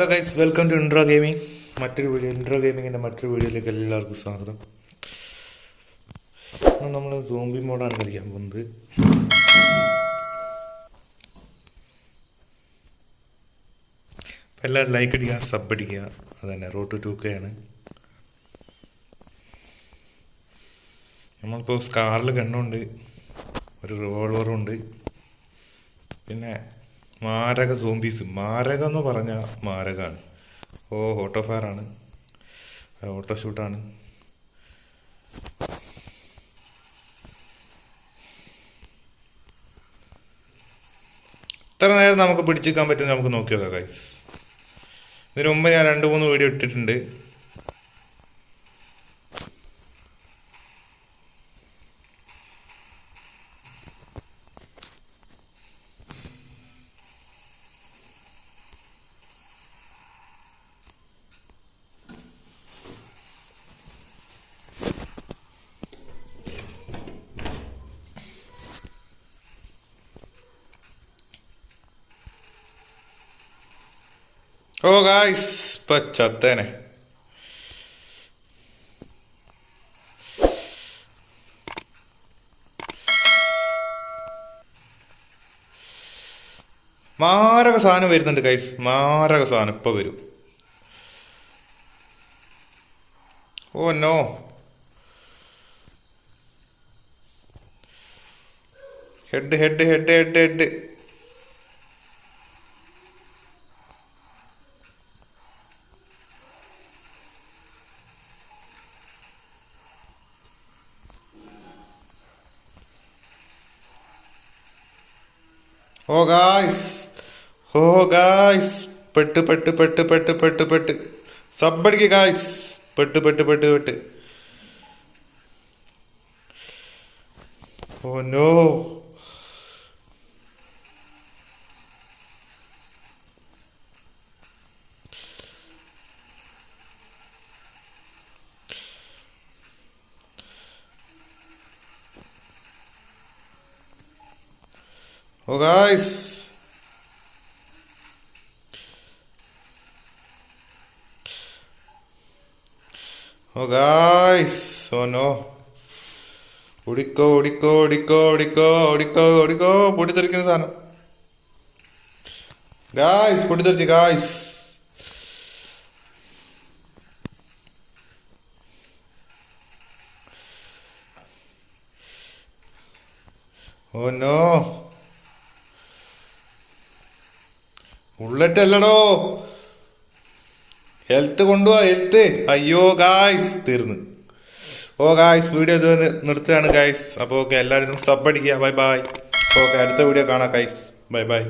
Hello guys welcome to intro gaming മറ്റൊരു video intro ഗെയിമിങ്ങിന്റെ മറ്റൊരു വീഡിയോയിലേക്ക് എല്ലാവർക്കും സ്വാഗതം. നമ്മൾ സോംബി മോഡാണ് കളിക്കാൻ പോകുന്നത്. അപ്പം എല്ലാവരും ലൈക്ക് അടിക്കുക സബ് അടിക്കുക. അതന്നെ റോഡ് ടു കെ ആണ്. നമ്മളിപ്പോൾ സ്കാറിൽ ഗണ്ണുണ്ട് ഒരു റിവോൾവറും ഉണ്ട്. പിന്നെ മാരക സോംബീസ് മാരകം എന്ന് പറഞ്ഞാൽ മാരകമാണ് ഓ ഓട്ടോ ഫയറാണ് ഓട്ടോ ഷൂട്ടാണ് ഇത്ര നേരം നമുക്ക് പിടിച്ചിരിക്കാൻ പറ്റും നമുക്ക് നോക്കി നോക്കാം ഗൈസ് ഇതിനു മുമ്പ് ഞാൻ രണ്ട് മൂന്ന് വീഡിയോ ഇട്ടിട്ടുണ്ട്. ഓ ഗായ്സ് പച്ചത്തേനെ മാരക സാധനം വരുന്നുണ്ട് ഗൈസ് മാരക സാധനം ഇപ്പൊ വരും. ഓ no head head head head head oh guys oh guys പെട്ട് പെട്ട് പെട്ട് പെട്ട് പെട്ട് പെട്ട്. സബ്ബടിക്ക് ഗായ്സ് പെട്ട് പെട്ട് പെട്ട് പെട്ട്. Oh no oh guys oh guys oh no ഓടിക്കോ ഓടിക്കോ ഓടിക്കോ ഓടിക്കോ ഓടിക്കോ ഓടിക്കോ പൊട്ടിത്തെറിക്കുന്ന സാധനം ഗായ്സ് പൊട്ടിത്തെറിച്ച് ഗായ്സ് ഓ നോ ബുള്ളറ്റ് അല്ലടോ ഹെൽത്ത് കൊണ്ടുപോവാ ഹെൽത്ത് അയ്യോ ഗായ്സ് തീർന്ന്. ഓ ഗായ്സ് വീഡിയോ ഇതുവരെ നിർത്തുകയാണ് ഗായ്സ് അപ്പോൾ ഓക്കെ എല്ലാവരും സബ് അടിക്കുക. ബൈ ബൈ ഓക്കെ അടുത്ത വീഡിയോ കാണാം ഗായ്സ് ബൈ ബൈ